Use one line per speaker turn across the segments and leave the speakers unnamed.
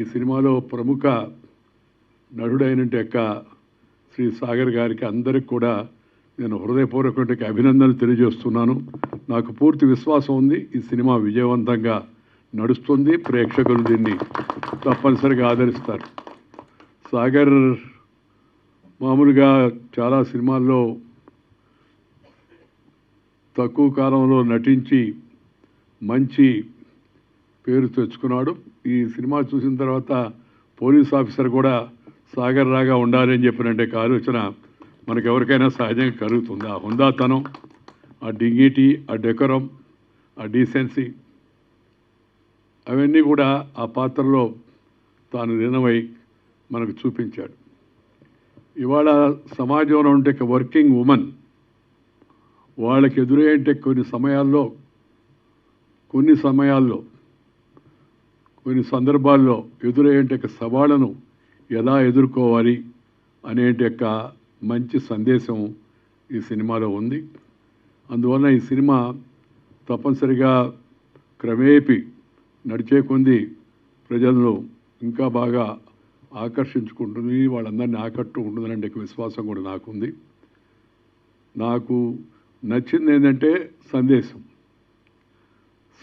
ఈ సినిమాలో ప్రముఖ నటుడైన యొక్క శ్రీ సాగర్ గారికి అందరికి కూడా నేను హృదయపూర్వకటి అభినందనలు తెలియజేస్తున్నాను నాకు పూర్తి విశ్వాసం ఉంది ఈ సినిమా విజయవంతంగా నడుస్తుంది ప్రేక్షకులు దీన్ని తప్పనిసరిగా ఆదరిస్తారు సాగర్ మామూలుగా చాలా సినిమాల్లో తక్కువ కాలంలో నటించి మంచి పేరు తెచ్చుకున్నాడు ఈ సినిమా చూసిన తర్వాత పోలీస్ ఆఫీసర్ కూడా సాగర్ రాగా ఉండాలి అని చెప్పినట్టే ఆలోచన మనకు ఎవరికైనా సహజంగా కలుగుతుంది ఆ హుందాతనం ఆ డిగ్నిటీ ఆ డెకరం ఆ డీసెన్సీ అవన్నీ కూడా ఆ పాత్రలో తాను లీనమై మనకు చూపించాడు ఇవాళ సమాజంలో ఉంటే వర్కింగ్ ఉమెన్ వాళ్ళకి ఎదురయ్యేంటే కొన్ని సమయాల్లో కొన్ని సమయాల్లో కొన్ని సందర్భాల్లో ఎదురయ్యే యొక్క సవాళ్లను ఎలా ఎదుర్కోవాలి అనే యొక్క మంచి సందేశం ఈ సినిమాలో ఉంది అందువలన ఈ సినిమా తప్పనిసరిగా క్రమేపీ నడిచే కొంది ప్రజలను ఇంకా బాగా ఆకర్షించుకుంటుంది వాళ్ళందరినీ ఆకట్టు ఉంటుందనే విశ్వాసం కూడా నాకుంది నాకు నచ్చింది ఏంటంటే సందేశం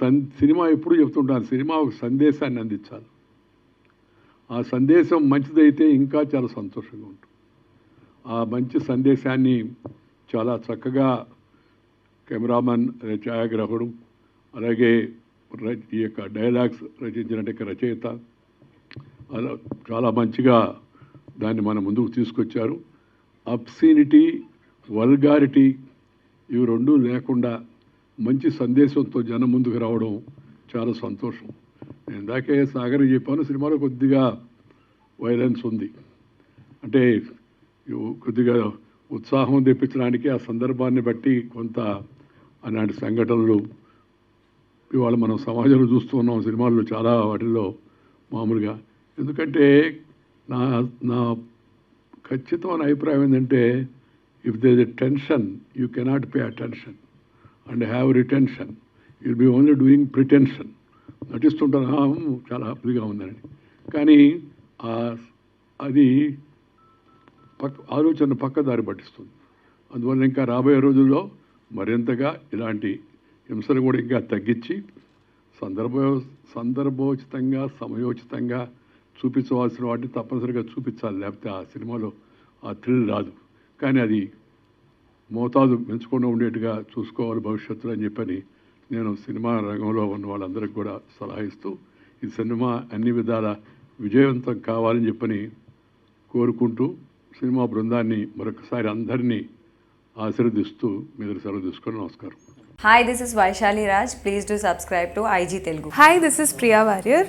సన్ సినిమా ఎప్పుడు చెప్తుంటాను సినిమా ఒక సందేశాన్ని అందించాలి ఆ సందేశం మంచిదైతే ఇంకా చాలా సంతోషంగా ఉంటుంది ఆ మంచి సందేశాన్ని చాలా చక్కగా కెమెరామెన్ ఛాయాగ్రాహకుడు అలాగే ఈ యొక్క డైలాగ్స్ రచించినట్టు రచయిత అలా చాలా మంచిగా దాన్ని మన ముందుకు తీసుకొచ్చారు అప్సీనిటీ వల్గారిటీ ఇవి రెండూ లేకుండా మంచి సందేశంతో జనం ముందుకు రావడం చాలా సంతోషం నేను ఇందాకే సాగర్ చెప్పాను సినిమాలో కొద్దిగా వైలెన్స్ ఉంది అంటే కొద్దిగా ఉత్సాహం తెప్పించడానికి ఆ సందర్భాన్ని బట్టి కొంత అలాంటి సంఘటనలు ఇవాళ మనం సమాజంలో చూస్తూ ఉన్నాం సినిమాల్లో చాలా వాటిల్లో మామూలుగా ఎందుకంటే నా నా ఖచ్చితమైన అభిప్రాయం ఏంటంటే if there a tension you cannot pay attention and have retention will be only doing pretension నటిస్తుంటారు చాలా హ్యాపీగా ఉందని కానీ అది పక్క ఆలోచన పక్కదారి పట్టిస్తుంది అందువల్ల ఇంకా రాబోయే రోజుల్లో మరింతగా ఇలాంటి హింసలు కూడా ఇంకా తగ్గించి సందర్భ సందర్భోచితంగా సమయోచితంగా చూపించవలసిన వాటిని తప్పనిసరిగా చూపించాలి లేకపోతే ఆ సినిమాలో ఆ థ్రిల్ రాదు కానీ అది మోతాదు పెంచకుండా ఉండేట్టుగా చూసుకోవాలి భవిష్యత్తులో అని చెప్పని నేను సినిమా రంగంలో ఉన్న వాళ్ళందరికీ కూడా సలహా ఇస్తూ ఈ సినిమా అన్ని విధాల విజయవంతం కావాలని చెప్పని కోరుకుంటూ సినిమా బృందాన్ని మరొకసారి అందరినీ ఆశీర్వదిస్తూ మీద సెలవు తీసుకొని నమస్కారం
hi this is Vaishali Raj please do subscribe to IG Telugu
hi this is Priya Warrier